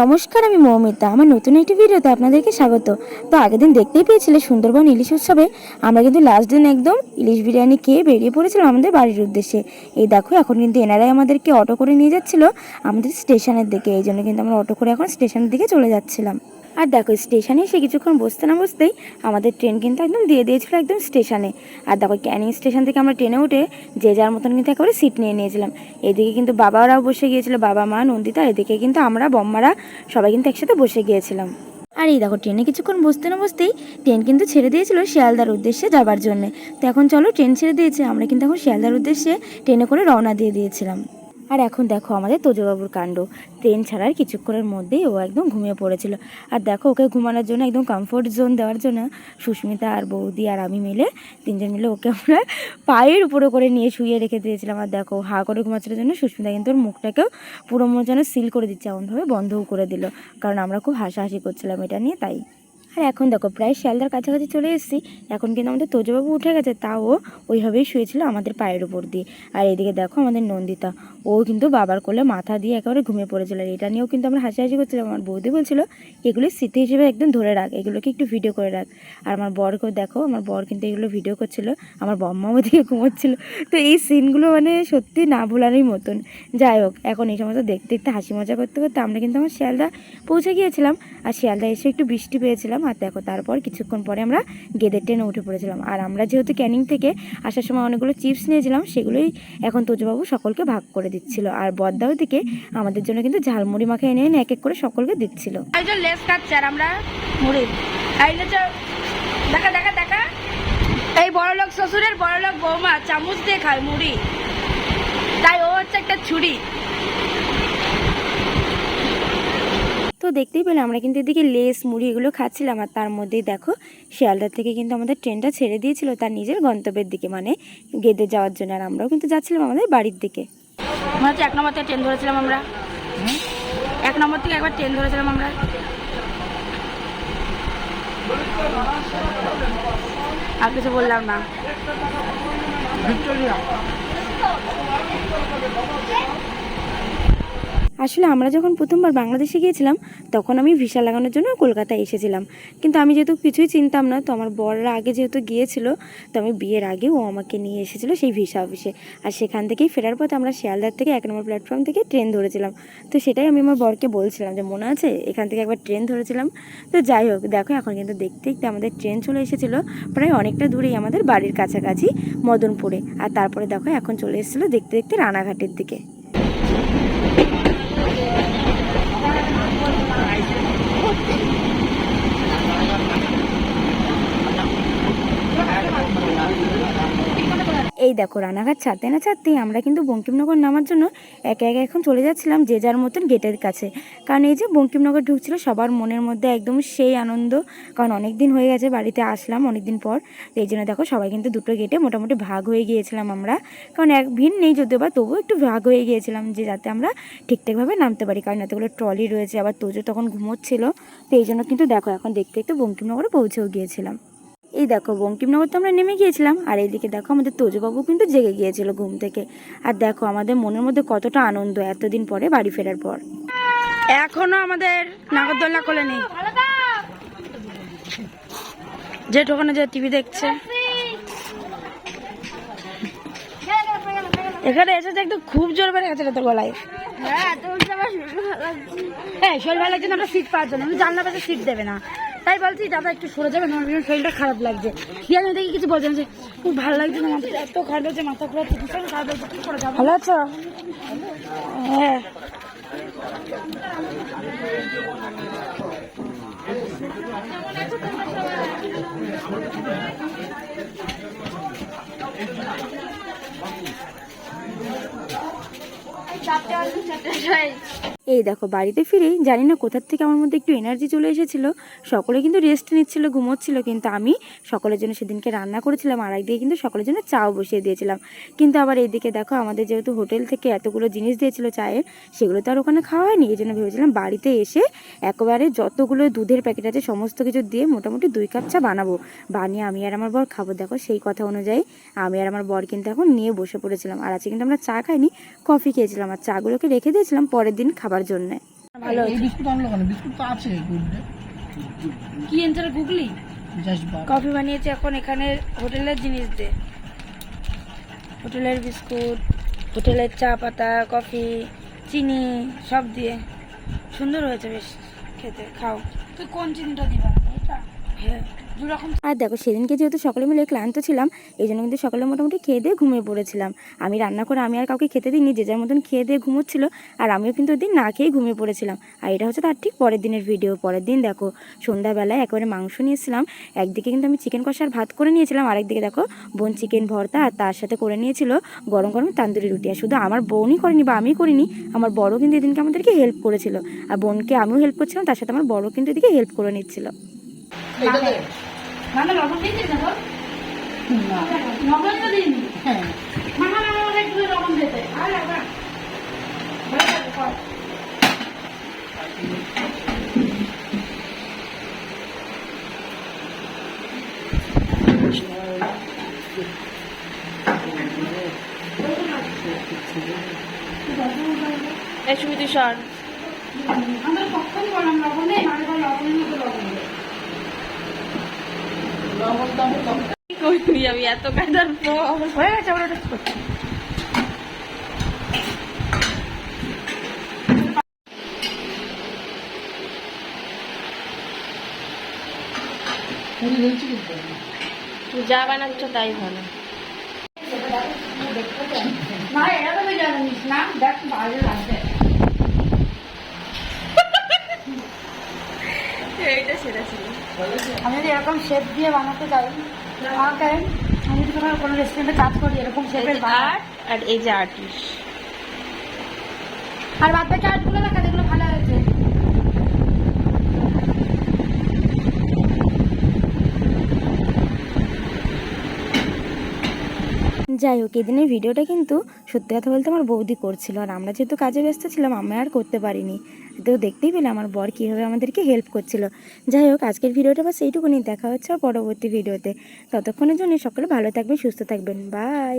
নমস্কার, আমি মৌমিতা। আমার নতুন একটি ভিডিওতে আপনাদেরকে স্বাগত। তো আগের দিন দেখতেই পেয়েছিলে সুন্দরবন ইলিশ উৎসবে আমরা কিন্তু লাস্ট দিন একদম ইলিশ বিরিয়ানি খেয়ে বেরিয়ে পড়েছিলাম আমাদের বাড়ির উদ্দেশ্যে। এই দেখো, এখন কিন্তু এনারাই আমাদেরকে অটো করে নিয়ে যাচ্ছিল আমাদের স্টেশনের দিকে। এই জন্য কিন্তু আমরা অটো করে এখন স্টেশনের দিকে চলে যাচ্ছিলাম। আর দেখো, স্টেশনে সে কিছুক্ষণ বসতে না বসতেই আমাদের ট্রেন কিন্তু একদম দিয়ে দিয়েছিল একদম স্টেশনে। আর দেখো, ক্যানিং স্টেশন থেকে আমরা ট্রেনে উঠে যে যার মতন কিন্তু একেবারে সিট নিয়ে নিয়েছিলাম। এদিকে কিন্তু বাবারাও বসে গিয়েছিল, বাবা, মা, নন্দিতা, এদিকে কিন্তু আমরা, বম্মারা সবাই কিন্তু একসাথে বসে গিয়েছিলাম। আর এই দেখো, ট্রেনে কিছুক্ষণ বসতে না বসতেই ট্রেন কিন্তু ছেড়ে দিয়েছিল শিয়ালদার উদ্দেশ্যে যাবার জন্য। তো এখন চলো, ট্রেন ছেড়ে দিয়েছে, আমরা কিন্তু এখন শিয়ালদার উদ্দেশ্যে ট্রেনে করে রওনা দিয়ে দিয়েছিলাম। আর এখন দেখো আমাদের তোজবাবুর কাণ্ড। ট্রেন ছাড়ার কিছুক্ষণের মধ্যেই ও একদম ঘুমিয়ে পড়েছিল। আর দেখো ওকে ঘুমানোর জন্য একদম কমফোর্ট জোন দেওয়ার জন্য সুস্মিতা আর বৌদি আর আমি মিলে তিনজন মিলে ওকে আমরা পায়ের উপরে করে নিয়ে শুয়ে রেখে দিয়েছিলাম। আর দেখো হা করে ঘুমাচ্ছিল জন্য সুস্মিতা কিন্তু ওর মুখটাকেও পুরো যেন সিল করে দিচ্ছে, এমনভাবে বন্ধও করে দিল। কারণ আমরা খুব হাসাহাসি করছিলাম এটা নিয়ে, তাই। আর এখন দেখো, প্রায় শিয়ালদার কাছাকাছি চলে এসেছি। এখন কিন্তু আমাদের তোজবাবু উঠে গেছে, তাও ওইভাবেই শুয়েছিল আমাদের পায়ের উপর দিয়ে। আর এদিকে দেখো আমাদের নন্দিতা, ও কিন্তু বাবার কোলে মাথা দিয়ে একেবারে ঘুমিয়ে পড়েছিল। আর এটা নিয়েও কিন্তু আমরা হাসাহাসি করছিলাম। আমার বৌদি বলছিল, এগুলি স্মৃতি হিসেবে একদম ধরে রাখ, এগুলোকে একটু ভিডিও করে রাখ। আর আমার বরকেও দেখো, আমার বর কিন্তু এগুলো ভিডিও করছিল, আমার বম্মাও ওদিকে ঘুমোচ্ছিল। তো এই সিনগুলো মানে সত্যি না ভোলারই মতন। যাই হোক, এখন এই সমস্ত দেখতে দেখতে হাসি মজা করতে করতে আমরা কিন্তু আমার শিয়ালদা পৌঁছে গিয়েছিলাম। আর শিয়ালদা এসে একটু বৃষ্টি পেয়েছিলাম। আর দেখো তারপর কিছুক্ষণ পরে আমরা গেদের ট্রেনে উঠে পড়েছিলাম। আর আমরা যেহেতু ক্যানিং থেকে আসার সময় অনেকগুলো চিপস নিয়েছিলাম, সেগুলোই এখন তোজবাবু সকলকে ভাগ করে দিচ্ছিল। আর বদ্দাও থেকে আমাদের জন্য কিন্তু ঝালমুড়ি মাখা এনে এনে এক এক করে সকলকে দিচ্ছিল। একজন লেস খাচ্ছে আর আমরা মুড়ি। দেখা দেখা দেখা। এই বড়লোক শ্বশুরের বড়লোক বৌমা চামচ দিয়ে খায় মুড়ি। তাই ও হচ্ছে একটা ছুরি। তো দেখতেই পেলাম আমরা কিন্তু এদিকে লেস মুড়ি এগুলো খাচ্ছিলাম। আর তার মধ্যেই দেখো শিয়ালদার থেকে কিন্তু আমাদের ট্রেনটা ছেড়ে দিয়েছিল তার নিজের গন্তব্যের দিকে মানে গেদে যাওয়ার জন্য। আর আমরাও কিন্তু যাচ্ছিলাম আমাদের বাড়ির দিকে। মনে হচ্ছে এক নম্বর থেকে ট্রেন ধরেছিলাম আমরা। এক নম্বর থেকে একবার ট্রেন ধরেছিলাম আমরা। আর কিছু বললাম না। আসলে আমরা যখন প্রথমবার বাংলাদেশে গিয়েছিলাম, তখন আমি ভিসা লাগানোর জন্য কলকাতায় এসেছিলাম। কিন্তু আমি যেহেতু কিছুই চিনতাম না, তো আমার বড়রা আগে যেহেতু গিয়েছিল, তো আমি বিয়ের আগে ও আমাকে নিয়ে এসেছিল সেই ভিসা অফিসে। আর সেখান থেকেই ফেরার পথে আমরা শিয়ালদার থেকে এক নম্বর প্ল্যাটফর্ম থেকে ট্রেন ধরেছিলাম। তো সেটাই আমি আমার বরকে বলছিলাম যে, মনে আছে? এখান থেকে একবার ট্রেন ধরেছিলাম। তো যাই হোক, দেখো এখন কিন্তু দেখতে দেখতে আমাদের ট্রেন চলে এসেছিল প্রায় অনেকটা দূরেই আমাদের বাড়ির কাছাকাছি মদনপুরে। আর তারপরে দেখো এখন চলে এসেছিল দেখতে দেখতে রানাঘাটের দিকে। এই দেখো রানাঘাট ছাড়তে না ছাড়তেই আমরা কিন্তু বঙ্কিমনগর নামার জন্য একে একে এখন চলে যাচ্ছিলাম যে যার মতন গেটের কাছে। কারণ এই যে বঙ্কিমনগর ঢুকছিল, সবার মনের মধ্যে একদম সেই আনন্দ। কারণ অনেক দিন হয়ে গেছে বাড়িতে আসলাম অনেক দিন পর। তো এই জন্য দেখো সবাই কিন্তু দুটো গেটে মোটামুটি ভাগ হয়ে গিয়েছিলাম আমরা। কারণ এক ভিন নেই যদিও বা তবুও একটু ভাগ হয়ে গিয়েছিলাম যে যাতে আমরা ঠিকঠাকভাবে নামতে পারি। কারণ এতগুলো ট্রলি রয়েছে, আবার তোজো তখন ঘুমোচ্ছিল। তো এই জন্য কিন্তু দেখো এখন দেখতে দেখতে বঙ্কিমনগরে পৌঁছেও গিয়েছিলাম। এই দেখো বঙ্কিমনগর তো আমরা নেমে গিয়েছিলাম, আর এইদিকে দেখো আমাদের তোজবাবু কিন্তু জেগে গিয়েছিল ঘুম থেকে। আর দেখো আমাদের মনের মধ্যে কতটা আনন্দ এতদিন পরে বাড়ি ফেরার পর। এখনও আমাদের নাগরদোল্লা নেই। যে ওখানে যে টিভি দেখছে। এখানে এসেছে একটু খুব জোর বেড়ে গেছে তোর গলায়। হ্যাঁ শরীর ভালো লাগছে। না আমরা সিট পাওয়ার জন্য। আমি জানলা পাশে সিট দেবে না। তাই বলছি দাদা একটু সরে যাবে না শরীরটা খারাপ লাগছে। আমি দেখি কিছু বলছি না যে খুব ভালো লাগছে না মাথা এত খারাপ লাগছে মাথা ঘুরাচ্ছে ভীষণ খারাপ লাগছে কি করে যাব? ভালো আছো? হ্যাঁ। চারটে চারটে এই দেখো, বাড়িতে ফিরেই জানি না কোথার থেকে আমার মধ্যে একটু এনার্জি চলে এসেছিল। সকলে কিন্তু রেস্ট নিচ্ছিল, ঘুমোচ্ছিল, কিন্তু আমি সকলের জন্য সেদিনকে রান্না করেছিলাম, আর একদিকে কিন্তু সকলের জন্য চাও বসিয়ে দিয়েছিলাম। কিন্তু আবার এইদিকে দেখো, আমাদের যেহেতু হোটেল থেকে এতগুলো জিনিস দিয়েছিল চায়ের সেগুলো তো আর ওখানে খাওয়া হয়নি। এই জন্য ভেবেছিলাম বাড়িতে এসে একেবারে যতগুলো দুধের প্যাকেট আছে, সমস্ত কিছু দিয়ে মোটামুটি দুই কাপ চা বানাবো। বানিয়ে আমি আর আমার বর খাব। দেখো, সেই কথা অনুযায়ী আমি আর আমার বর কিন্তু এখন নিয়ে বসে পড়েছিলাম। আর আজকে কিন্তু আমরা চা খাইনি কফি খেয়েছিলাম। আর চাগুলোকে রেখে দিয়েছিলাম, পরের দিন খাবার জন্যে। ভালো এই বিস্কুট আনলো কেন? বিস্কুট তো আছে গুড কি এনটার গুগলি? কফি বানিয়েছে এখন এখানে হোটেলের জিনিস দিয়ে হোটেলের বিস্কুট হোটেলের চা পাতা কফি চিনি সব দিয়ে। সুন্দর হয়েছে বেশ খেতে খাও। তুই কোন চিনিটা দিবা? এটা? হ্যাঁ। দু আর দেখো, সেদিনকে যেহেতু সকলে মিলে ক্লান্ত ছিলাম, এই জন্য কিন্তু সকালে মোটামুটি খেয়ে দিয়ে ঘুমিয়ে পড়েছিলাম। আমি রান্না করে আমি আর কাউকে খেতে দিইনি, যে যার মতন খেয়ে দিয়ে ঘুমোচ্ছিল, আর আমিও কিন্তু ওই দিন না খেয়েই ঘুমিয়ে পড়েছিলাম। আর এটা হচ্ছে তার ঠিক পরের দিনের ভিডিও পরের দিন দেখো, সন্ধ্যাবেলায় একেবারে মাংস নিয়েছিলাম একদিকে কিন্তু আমি চিকেন কষার ভাত করে নিয়েছিলাম, আরেকদিকে দেখো, বোন চিকেন ভর্তা আর তার সাথে করে নিয়েছিল গরম গরম তান্দুরি রুটি। আর শুধু আমার বোনই করেনি বা আমি করিনি, আমার বড় কিন্তু এদিনকে আমাদেরকে হেল্প করেছিল। আর বোনকে আমিও হেল্প করছিলাম, তার সাথে আমার বড় কিন্তু এদিকে হেল্প করে নিচ্ছিল। মানে লবণ দিয়েছিস না বল না। লবণ তো দিইনি হ্যাঁ। মামা মামা একটু লবণ দিতে আর আবার ভালো থাকে কর এই সুমি তুই সর আমরা কখন বললাম লবণ নেই মানে বল লবণের মতো লবণ দেয় লবণ দাম কম কি করবি আমি এত কাটার পর হয়ে গেছে আমরা টেস্ট করছি। পুরি হয়েছে কিন্তু তুই যা বানাচ্ছ তাই ভালো। না এটা তো জানিস না দেখ ভালো লাগবে। এইটা সেটা ছিল। আমি যদি এরকম শেপ দিয়ে বানাতে চাই আমি যদি কোনো কোনো রেস্টুরেন্টে কাজ করি এরকম শেপের আর্ট আর এই যে আর্টিস্ট আর বাদ বাকি আর্টগুলো দেখা যেগুলো ভালো হয়েছে। যাই হোক, এদিনের ভিডিওটা কিন্তু সত্যি কথা বলতে আমার বৌদি করছিল আর আমরা যেহেতু কাজে ব্যস্ত ছিলাম, আমি আর করতে পারিনি। তো দেখতেই পেলে আমার বর কীভাবে আমাদেরকে হেল্প করছিল। যাই হোক, আজকের ভিডিওটা বাস এইটুকুনি, দেখা হচ্ছে পরবর্তী ভিডিওতে। ততক্ষণের জন্য সকলে ভালো থাকবেন, সুস্থ থাকবেন। বাই